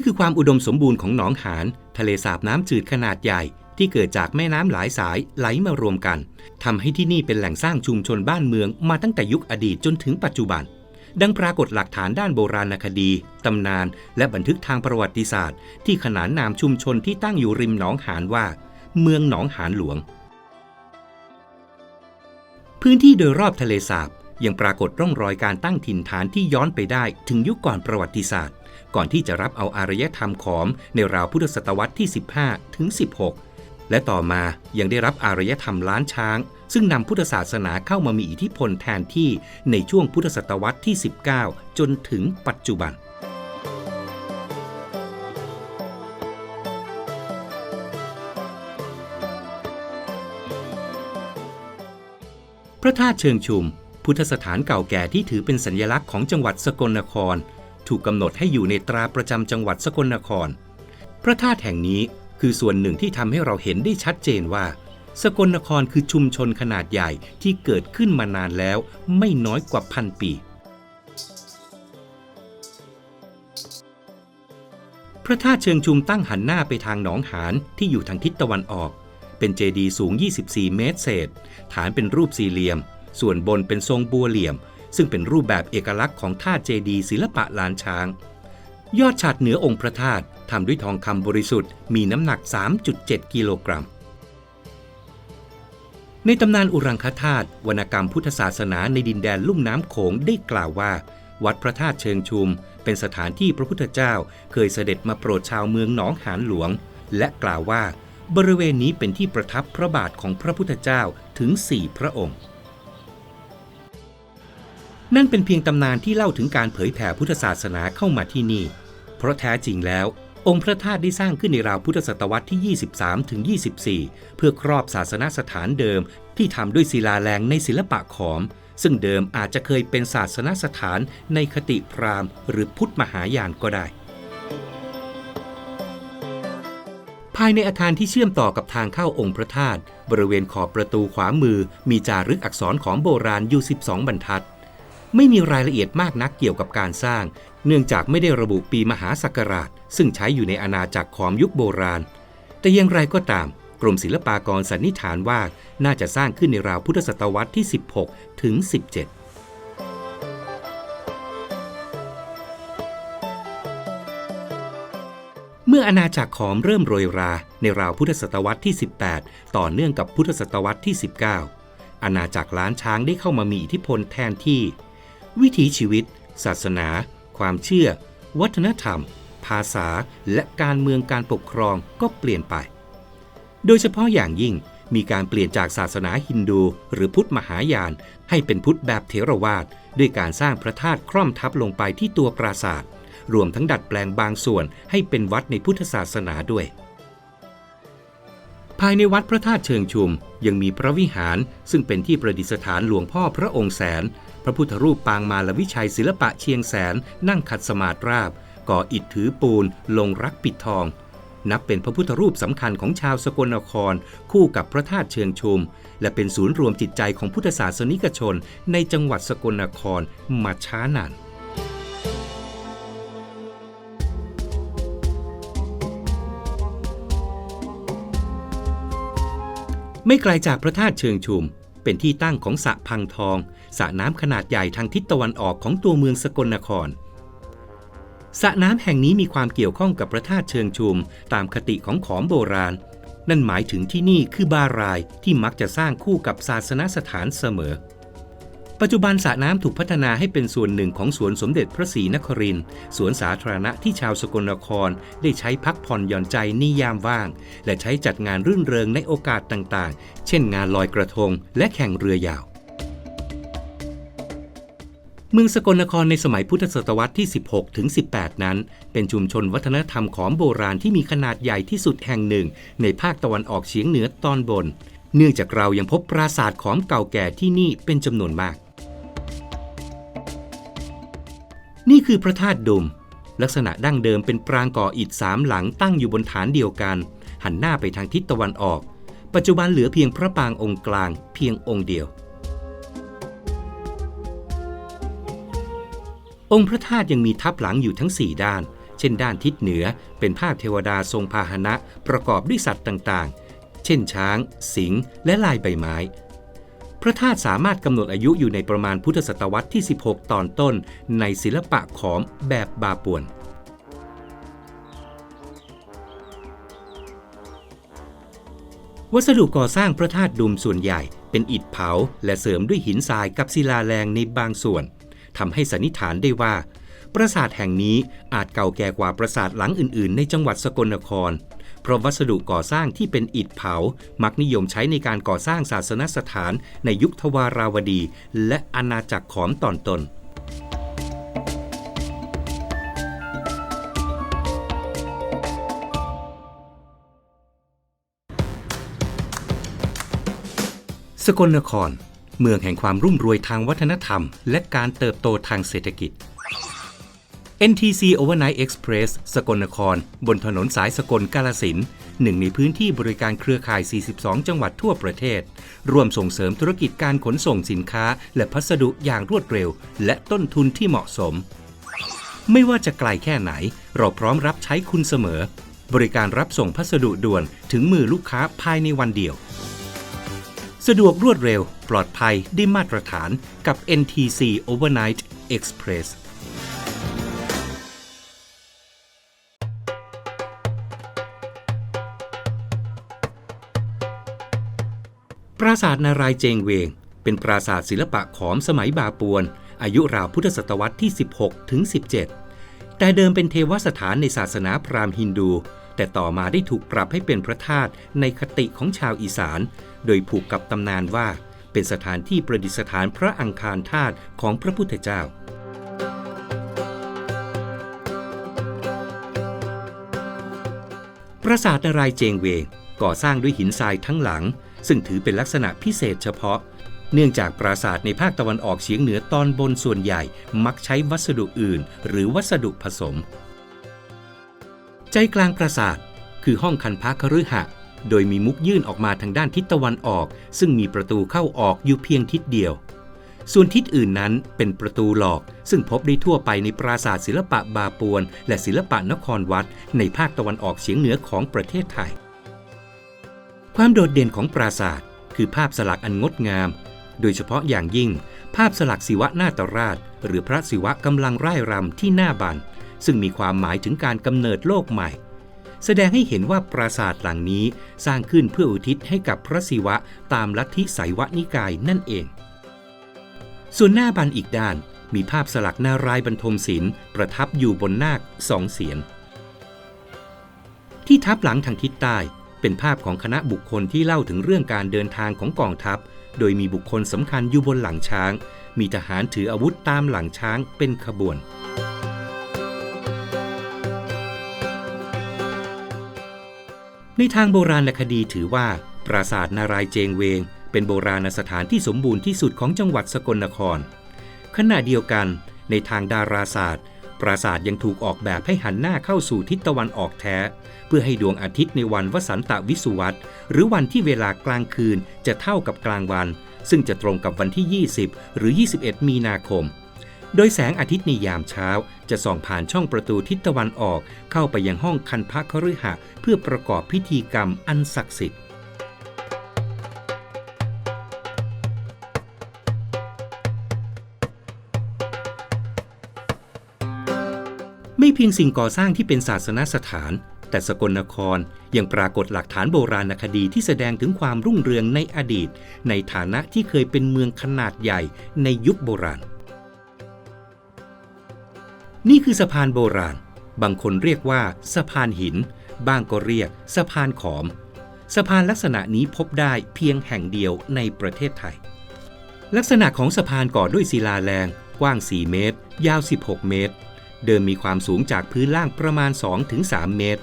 นี่คือความอุดมสมบูรณ์ของหนองหานทะเลสาบน้ำจืดขนาดใหญ่ ที่เกิดจากแม่น้ำหลายสายไหลมารวมกันทำให้ที่นี่เป็นแหล่งสร้างชุมชนบ้านเมืองมาตั้งแต่ยุคอดีตจนถึงปัจจุบัน ดังปรากฏหลักฐานด้านโบราณคดี ตำนาน และบันทึกทางประวัติศาสตร์ ที่ขนานนามชุมชนที่ตั้งอยู่ริมหนองหานว่า เมืองหนองหานหลวง พื้นที่โดยรอบทะเลสาบยังปรากฏร่องรอยการตั้งถิ่นฐานที่ย้อนไปได้ถึงยุคก่อนประวัติศาสตร์ ก่อนที่จะรับเอาอารยธรรมขอมในราวพุทธศตวรรษที่ 15 ถึง 16 และต่อมายังได้รับอารยธรรมล้านช้าง ซึ่งนำพุทธศาสนาเข้ามามีอิทธิพลแทนที่ในช่วงพุทธศตวรรษที่ 19 จนถึงปัจจุบันพระธาตุเชิงชุม พุทธสถานเก่าแก่ที่ถือเป็นสัญลักษณ์ของจังหวัดสกลนคร ถูกกำหนดให้อยู่ในตราประจำจังหวัดสกลนคร พระธาตุแห่งนี้คือส่วนหนึ่งที่ทำให้เราเห็นได้ชัดเจนว่า สกลนครคือชุมชนขนาดใหญ่ที่เกิดขึ้นมานานแล้วไม่น้อยกว่าพันปี พระธาตุเชิงชุมตั้งหันหน้าไปทางหนองหานที่อยู่ทางทิศตะวันออก เป็นเจดีย์สูง 24 เมตรเศษ ฐานเป็นรูปสี่เหลี่ยม ส่วนบนเป็นทรงบัวเหลี่ยม ซึ่งเป็นรูปแบบเอกลักษณ์ของธาเจดีศิลปะลานช้าง ยอดฉัดเหนือองค์พระธาตุทำด้วยทองคำบริสุทธิ์มีน้ำหนัก 3.7 กิโลกรัม ในตำนานอุรังคธาตุวรรณกรรมพุทธศาสนาในดินแดนลุ่มน้ำโขงได้กล่าวว่า วัดพระธาตุเชิงชุม เป็นสถานที่พระพุทธเจ้า เคยเสด็จมาโปรดชาวเมืองหนองหานหลวง และกล่าวว่า บริเวณนี้เป็นที่ประทับพระบาทของพระพุทธเจ้าถึงสี่พระองค์ นั่นเป็นเพียงตำนานที่เล่าถึงการเผยแผ่พุทธศาสนาเข้ามาที่นี่ เพราะแท้จริงแล้ว องค์พระธาตุได้สร้างขึ้นในราวพุทธศตวรรษที่ 23 ถึง 24 เพื่อครอบศาสนสถานเดิม ที่ทำด้วยศิลาแรงในศิลปะขอม ซึ่งเดิมอาจจะเคยเป็นศาสนสถานในคติพราหมณ์ หรือพุทธมหายานก็ได้ ภายในอาคารที่เชื่อมต่อกับทางเข้าองค์พระธาตุบริเวณขอบประตูขวามือมีจารึกอักษรของโบราณอยู่ 12 บรรทัด ไม่มีรายละเอียดมากนักเกี่ยวกับการสร้าง เนื่องจากไม่ได้ระบุปีมหาศักราช ซึ่งใช้อยู่ในอาณาจักรของยุคโบราณ แต่อย่างไรก็ตาม กรมศิลปากรสันนิษฐานว่าน่าจะสร้างขึ้นในราวพุทธศตวรรษที่ 16 ถึง 17เมื่ออาณาจักรขอมเริ่มโรยราในราวพุทธศตวรรษที่ 18 ต่อเนื่องกับพุทธศตวรรษที่ 19 อาณาจักรล้านช้างได้เข้ามามีอิทธิพลแทนที่ วิถีชีวิต ศาสนา ความเชื่อ วัฒนธรรม ภาษา และการเมืองการปกครองก็เปลี่ยนไป โดยเฉพาะอย่างยิ่งมีการเปลี่ยนจากศาสนาฮินดู หรือพุทธมหายาน ให้เป็นพุทธแบบเถรวาทด้วยการสร้างพระธาตุคร่อมทับลงไปที่ตัวปราสาท รวมทั้งดัดแปลงบางส่วนให้เป็นวัดในพุทธศาสนาด้วย ภายในวัดพระธาตุเชิงชุมยังมีพระวิหาร ซึ่งเป็นที่ประดิษฐานหลวงพ่อพระองค์แสน พระพุทธรูปปางมาลวิชัยศิลปะเชียงแสน นั่งขัดสมาธิราบ ก่ออิฐถือปูน ลงรักปิดทอง นับเป็นพระพุทธรูปสำคัญของชาวสกลนคร คู่กับพระธาตุเชิงชุม และเป็นศูนย์รวมจิตใจของพุทธศาสนิกชน ในจังหวัดสกลนครมาช้านานไม่ไกลจากพระธาตุเชิงชุม เป็นที่ตั้งของสระพังทองสระน้ำขนาดใหญ่ทางทิศตะวันออกของตัวเมืองสกลนครสระน้ำแห่งนี้มีความเกี่ยวข้องกับพระธาตุเชิงชุม ตามคติของขอมโบราณ นั่นหมายถึงที่นี่คือบารายที่มักจะสร้างคู่กับศาสนสถานเสมอ ปัจจุบันสระน้ำถูกพัฒนาให้เป็นส่วนหนึ่งของสวนสมเด็จพระศรีนครินทร์สวนสาธารณะที่ชาวสกลนคร ได้ใช้พักผ่อนหย่อนใจในยามว่าง และใช้จัดงานรื่นเริงในโอกาสต่างๆ เช่นงานลอยกระทง และแข่งเรือยาว เมืองสกลนครในสมัยพุทธศตวรรษที่ 16 ถึง 18 นั้น เป็นชุมชนวัฒนธรรมของโบราณที่มีขนาดใหญ่ที่สุดแห่งหนึ่ง ในภาคตะวันออกเฉียงเหนือตอนบน เนื่องจากเรายังพบปราสาทของเก่าแก่ที่นี่เป็นจำนวนมาก นี่คือพระธาตุดม ลักษณะดั้งเดิมเป็นปรางก่ออิฐสามหลังตั้งอยู่บนฐานเดียวกัน หันหน้าไปทางทิศตะวันออก ปัจจุบันเหลือเพียงพระปรางองค์กลางเพียงองค์เดียว องค์พระธาตุยังมีทับหลังอยู่ทั้ง 4 ด้าน เช่นด้านทิศเหนือเป็นภาพเทวดาทรงพาหนะประกอบด้วยสัตว์ต่างๆ เช่นช้าง สิงห์และลายใบไม้ พระธาตุสามารถกำหนดอายุอยู่ในประมาณพุทธศตวรรษที่ 16 ตอนต้น ในศิลปะขอมแบบบาปวน วัสดุก่อสร้างพระธาตุดุมส่วนใหญ่ เป็นอิฐเผา และเสริมด้วยหินทรายกับศิลาแรงในบางส่วนทำให้สันนิษฐานได้ว่า ปราสาทแห่งนี้อาจเก่าแก่กว่าปราสาทหลังอื่น ๆ ในจังหวัดสกลนคร เพราะวัสดุก่อสร้างที่เป็นอิฐเผา มักนิยมใช้ในการก่อสร้างศาสนสถานในยุคทวาราวดี และอาณาจักรขอมตอนต้นสกลนคร เมืองแห่งความรุ่มรวยทางวัฒนธรรม และการเติบโตทางเศรษฐกิจ NTC Overnight Express สกลนคร บนถนนสายสกลกาลสินหนึ่งในพื้นที่บริการเครือข่าย 42 จังหวัดทั่วประเทศ ร่วมส่งเสริมธุรกิจการขนส่งสินค้า และพัสดุอย่างรวดเร็ว และต้นทุนที่เหมาะสม ไม่ว่าจะไกลแค่ไหน เราพร้อมรับใช้คุณเสมอ บริการรับส่งพัสดุด่วนถึงมือลูกค้าภายในวันเดียว สะดวกรวดเร็ว ปลอดภัยได้มาตรฐานกับ NTC Overnight Express ราสาทนารายเจงเวง เป็นปราสาทศิลปะขอมสมัยบาปวน อายุราวพุทธศตวรรษที่ 16 ถึง 17 แต่เดิมเป็นเทวสถานในศาสนาพราหมณ์ฮินดู แต่ต่อมาได้ถูกปรับให้เป็นพระธาตุในคติของชาวอีสาน โดยผูกกับตำนานว่า เป็นสถานที่ประดิษฐานพระอังคารธาตุของพระพุทธเจ้าปราสาทนารายเจงเวงก่อสร้างด้วยหินทรายทั้งหลัง ซึ่งถือเป็นลักษณะพิเศษเฉพาะ เนื่องจากปราสาทในภาคตะวันออกเฉียงเหนือตอนบนส่วนใหญ่มักใช้วัสดุอื่น หรือวัสดุผสม ใจกลางปราสาท คือห้องคันพระคฤหะโดยมีมุกยื่นออกมาทางด้านทิศตะวันออก ซึ่งมีประตูเข้าออกอยู่เพียงทิศเดียว ส่วนทิศอื่นนั้นเป็นประตูหลอก ซึ่งพบได้ทั่วไปในปราสาทศิลปะบาปวน และศิลปะนครวัด ในภาคตะวันออกเฉียงเหนือของประเทศไทย ความโดดเด่นของปราสาทคือภาพสลักอันงดงาม โดยเฉพาะอย่างยิ่ง ภาพสลักศิวะนาตราช หรือพระศิวะกำลังร่ายรำที่หน้าบัน ซึ่งมีความหมายถึงการกำเนิดโลกใหม่ แสดงให้เห็นว่าปราสาทหลังนี้สร้างขึ้นเพื่ออุทิศให้กับพระศิวะตามลัทธิไสยวนิกายนั่นเอง ส่วนหน้าบันอีกด้านมีภาพสลักนารายบรรทมศิลป์ประทับอยู่บนนาคสองเสียน ที่ทับหลังทางทิศใต้ เป็นภาพของคณะบุคคลที่เล่าถึงเรื่องการเดินทางของกองทัพ โดยมีบุคคลสำคัญอยู่บนหลังช้าง มีทหารถืออาวุธตามหลังช้างเป็นขบวน ในทางโบราณคดีถือว่า ปราสาทนารายเจงเวง เป็นโบราณสถานที่สมบูรณ์ที่สุดของจังหวัดสกลนคร ขณะเดียวกัน ในทางดาราศาสตร์ ปราสาทยังถูกออกแบบให้หันหน้าเข้าสู่ทิศตะวันออกแท้ เพื่อให้ดวงอาทิตย์ในวันวสันตวิสุวัตหรือวันที่เวลากลางคืนจะเท่ากับกลางวัน ซึ่งจะตรงกับวันที่ 20 หรือ 21 มีนาคม โดยแสงอาทิตย์ในยามเช้า จะส่องผ่านช่องประตูทิศตะวันออก เข้าไปยังห้องคันพระคฤหะเพื่อประกอบพิธีกรรมอันศักดิ์สิทธิ์ เพียงสิ่งก่อสร้างที่เป็นศาสนสถาน แต่สกลนครยังปรากฏหลักฐานโบราณคดีที่แสดงถึงความรุ่งเรืองในอดีต ในฐานะที่เคยเป็นเมืองขนาดใหญ่ในยุคโบราณ นี่คือสะพานโบราณ บางคนเรียกว่าสะพานหิน บ้างก็เรียกสะพานขอม สะพานลักษณะนี้พบได้เพียงแห่งเดียวในประเทศไทย ลักษณะของสะพานก่อด้วยศิลาแรง กว้าง 4 เมตร ยาว 16 เมตร เดิมมีความสูงจากพื้นล่างประมาณ 2-3 เมตร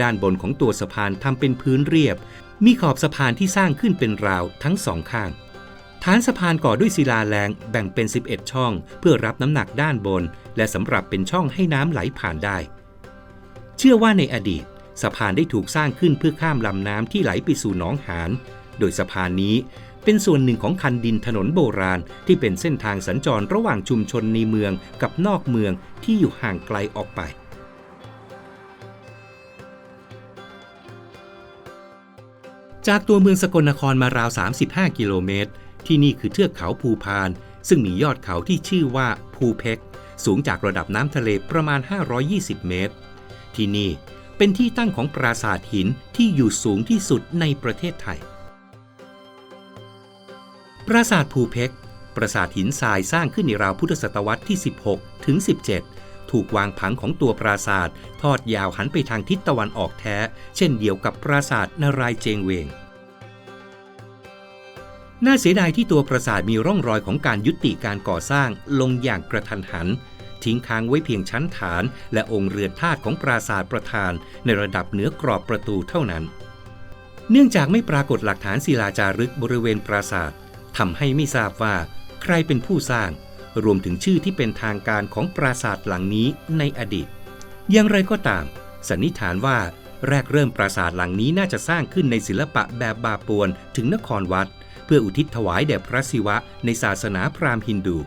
ด้านบนของตัวสะพานทำเป็นพื้นเรียบ มีขอบสะพานที่สร้างขึ้นเป็นราวทั้งสองข้าง ฐานสะพานก่อด้วยศิลาแรงแบ่งเป็น 11 ช่อง เพื่อรับน้ำหนักด้านบน และสำหรับเป็นช่องให้น้ำไหลผ่านได้ เชื่อว่าในอดีต สะพานได้ถูกสร้างขึ้นเพื่อข้ามลำน้ำที่ไหลไปสู่หนองหาน โดยสะพานนี้ เป็นส่วนหนึ่งของคันดินถนนโบราณ ที่เป็นเส้นทางสัญจรระหว่างชุมชนในเมืองกับนอกเมืองที่อยู่ห่างไกลออกไป จากตัวเมืองสกลนครมาราว 35 กิโลเมตร ที่นี่คือเทือกเขาภูพาน ซึ่งมียอดเขาที่ชื่อว่าภูเพกสูงจากระดับน้ำทะเลประมาณ 520 เมตร ที่นี่เป็นที่ตั้งของปราสาทหินที่อยู่สูงที่สุดในประเทศไทย ปราสาทภูเพกปราสาทหินทรายสร้างขึ้นในราวพุทธศตวรรษที่ 16 ถึง 17 ถูกวางผังของตัวปราสาททอดยาวหันไปทางทิศตะวันออกแท้ เช่นเดียวกับปราสาทนารายเจงเวง น่าเสียดายที่ตัวปราสาทมีร่องรอยของการยุติการก่อสร้างลงอย่างกระทันหัน ทิ้งค้างไว้เพียงชั้นฐาน และองค์เรือนธาตุของปราสาทประธาน ในระดับเหนือกรอบประตูเท่านั้น เนื่องจากไม่ปรากฏหลักฐานศิลาจารึกบริเวณปราสาท ทำให้ไม่ทราบว่าใครเป็นผู้สร้าง รวมถึงชื่อที่เป็นทางการของปราสาทหลังนี้ในอดีต อย่างไรก็ตาม สันนิษฐานว่าแรกเริ่มปราสาทหลังนี้น่าจะสร้างขึ้นในศิลปะแบบบาปวนถึงนครวัด เพื่ออุทิศถวายแด่พระศิวะในศาสนาพราหมณ์ฮินดู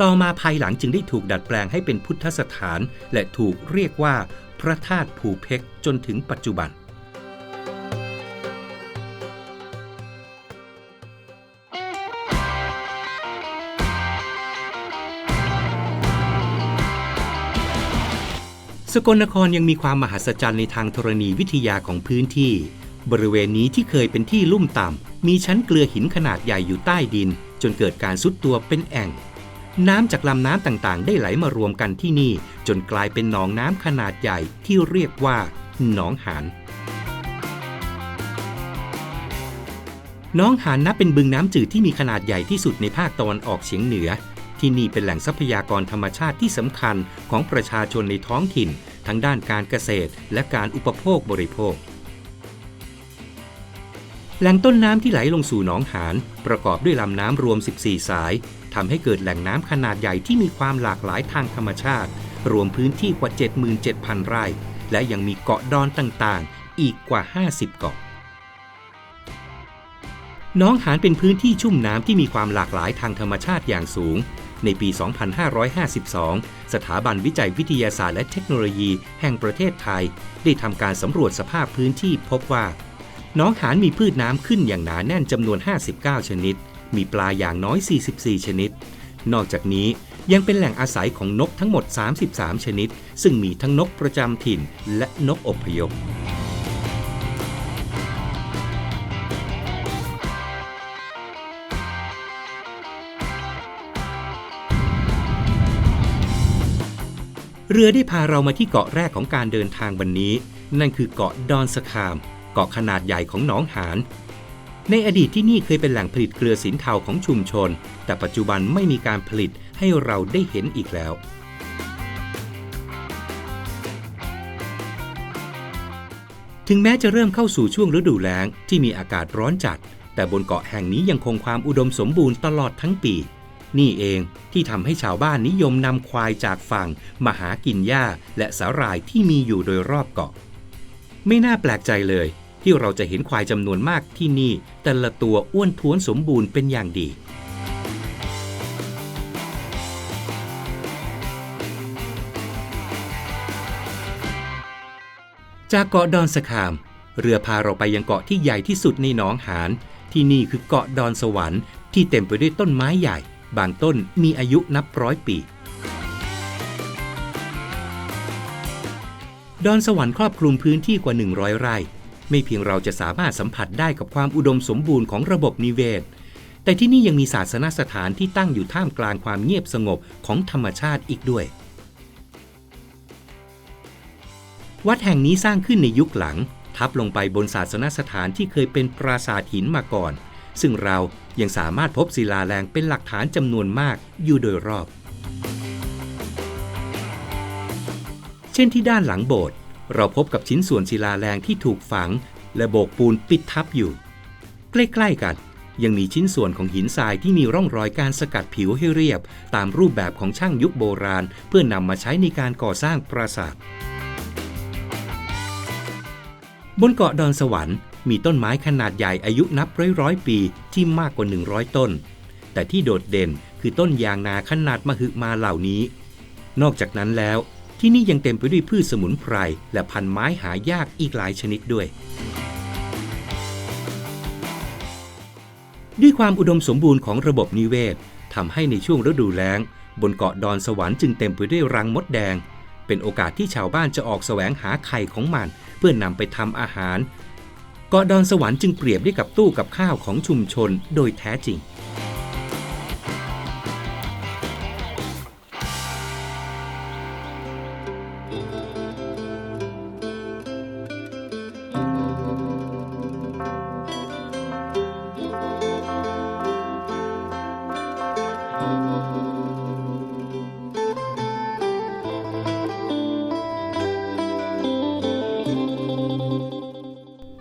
ต่อมาภายหลังจึงได้ถูกดัดแปลงให้เป็นพุทธสถาน และถูกเรียกว่าพระธาตุภูเพกจนถึงปัจจุบัน สกลนครยังมีความมหัศจรรย์ในทางธรณีวิทยาของพื้นที่ บริเวณนี้ที่เคยเป็นที่ลุ่มต่ำ มีชั้นเกลือหินขนาดใหญ่อยู่ใต้ดิน จนเกิดการซุดตัวเป็นแอ่ง น้ำจากลำน้ำต่างๆ ได้ไหลมารวมกันที่นี่ จนกลายเป็นหนองน้ำขนาดใหญ่ที่เรียกว่า หนองหานน้องหานนับเป็นบึงน้ำจืดที่มีขนาดใหญ่ที่สุดในภาคตะวันออกเฉียงเหนือ ที่นี่เป็นแหล่งทรัพยากรธรรมชาติที่สำคัญของประชาชนในท้องถิ่น ทั้งด้านการเกษตร และการอุปโภคบริโภค แหล่งต้นน้ำที่ไหลลงสู่หนองหานประกอบด้วยลำน้ำรวม 14 สายทำให้เกิดแหล่งน้ำขนาดใหญ่ที่มีความหลากหลายทางธรรมชาติ รวมพื้นที่กว่า 77,000 ไร่ และยังมีเกาะดอนต่างๆ อีกกว่า 50 เกาะน้องหานเป็นพื้นที่ชุ่มน้ำที่มีความหลากหลายทางธรรมชาติอย่างสูง ในปี 2552 สถาบันวิจัยวิทยาศาสตร์และเทคโนโลยี แห่งประเทศไทย ได้ทำการสำรวจสภาพพื้นที่พบว่า น้องหานมีพืชน้ำขึ้นอย่างหนาแน่นจำนวน 59 ชนิด มีปลาอย่างน้อย 44 ชนิด นอกจากนี้ยังเป็นแหล่งอาศัยของนกทั้งหมด 33 ชนิด ซึ่งมีทั้งนกประจำถิ่นและนกอพยพ เรือได้พาเรามาที่เกาะแรกของการเดินทางวันนี้ นั่นคือเกาะดอนสคาม เกาะขนาดใหญ่ของหนองหาน ในอดีตที่นี่เคยเป็นแหล่งผลิตเกลือสินเทาของชุมชน แต่ปัจจุบันไม่มีการผลิตให้เราได้เห็นอีกแล้ว ถึงแม้จะเริ่มเข้าสู่ช่วงฤดูแล้งที่มีอากาศร้อนจัด แต่บนเกาะแห่งนี้ยังคงความอุดมสมบูรณ์ตลอดทั้งปี นี่เองที่ทำให้ชาวบ้านนิยมนำควายจากฝั่งมาหากินหญ้าและสาหร่ายที่มีอยู่โดยรอบเกาะ ไม่น่าแปลกใจเลย ที่เราจะเห็นควายจำนวนมากที่นี่ แต่ละตัวอ้วนท้วนสมบูรณ์เป็นอย่างดีจากเกาะดอนสคาม เรือพาเราไปยังเกาะที่ใหญ่ที่สุดในหนองหาน ที่นี่คือเกาะดอนสวรรค์ที่เต็มไปด้วยต้นไม้ใหญ่ บางต้นมีอายุนับร้อยปี ดอนสวรรค์ครอบคลุมพื้นที่กว่า 100 ไร่ ไม่เพียงเราจะสามารถสัมผัสได้กับความอุดมสมบูรณ์ของระบบนิเวศ แต่ที่นี่ยังมีศาสนสถานที่ตั้งอยู่ท่ามกลางความเงียบสงบของธรรมชาติอีกด้วย วัดแห่งนี้สร้างขึ้นในยุคหลัง ทับลงไปบนศาสนสถานที่เคยเป็นปราสาทหินมาก่อน ซึ่งเรา ยังสามารถพบศิลาแรงเป็นหลักฐานจำนวนมากอยู่โดยรอบ เช่นที่ด้านหลังโบสถ์เราพบกับชิ้นส่วนศิลาแรงที่ถูกฝัง และโบกปูนปิดทับอยู่ ใกล้ๆกัน ยังมีชิ้นส่วนของหินทรายที่มีร่องรอยการสกัดผิวให้เรียบ ตามรูปแบบของช่างยุคโบราณ เพื่อนำมาใช้ในการก่อสร้างปราสาทบนเกาะดอนสวรรค์ มีต้นไม้ขนาดใหญ่อายุนับร้อยร้อยปีที่มากกว่า 100 ต้น แต่ที่โดดเด่นคือต้นยางนาขนาดมหึมาเหล่านี้ นอกจากนั้นแล้ว ที่นี่ยังเต็มไปด้วยพืชสมุนไพร และพันไม้หายากอีกหลายชนิดด้วย ด้วยความอุดมสมบูรณ์ของระบบนิเวศทำให้ในช่วงฤดูแล้ง บนเกาะดอนสวรรค์จึงเต็มไปด้วยรังมดแดง เป็นโอกาสที่ชาวบ้านจะออกแสวงหาไข่ของมัน เพื่อนนำไปทำอาหาร เกาะดอนสวรรค์จึงเปรียบได้กับตู้กับข้าวของชุมชนโดยแท้จริง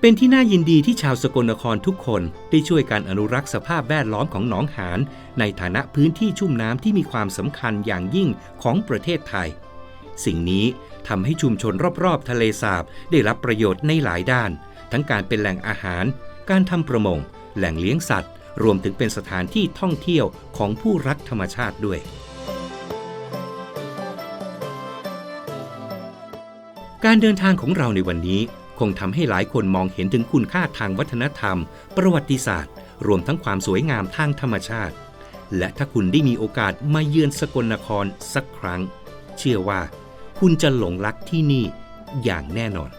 เป็นที่น่ายินดีที่ชาวสกลนครทุกคนได้ช่วยการอนุรักษ์สภาพแวดล้อมของหนองหานในฐานะพื้นที่ชุ่มน้ำที่มีความสำคัญอย่างยิ่งของประเทศไทย สิ่งนี้ทำให้ชุมชนรอบๆ ทะเลสาบได้รับประโยชน์ในหลายด้าน ทั้งการเป็นแหล่งอาหาร การทำประมง แหล่งเลี้ยงสัตว์ รวมถึงเป็นสถานที่ท่องเที่ยวของผู้รักธรรมชาติด้วย การเดินทางของเราในวันนี้ คงทำให้หลายคนมองเห็นถึงคุณค่าทางวัฒนธรรม ประวัติศาสตร์ รวมทั้งความสวยงามทางธรรมชาติ และถ้าคุณได้มีโอกาสมาเยือนสกลนครสักครั้ง เชื่อว่า คุณจะหลงรักที่นี่อย่างแน่นอน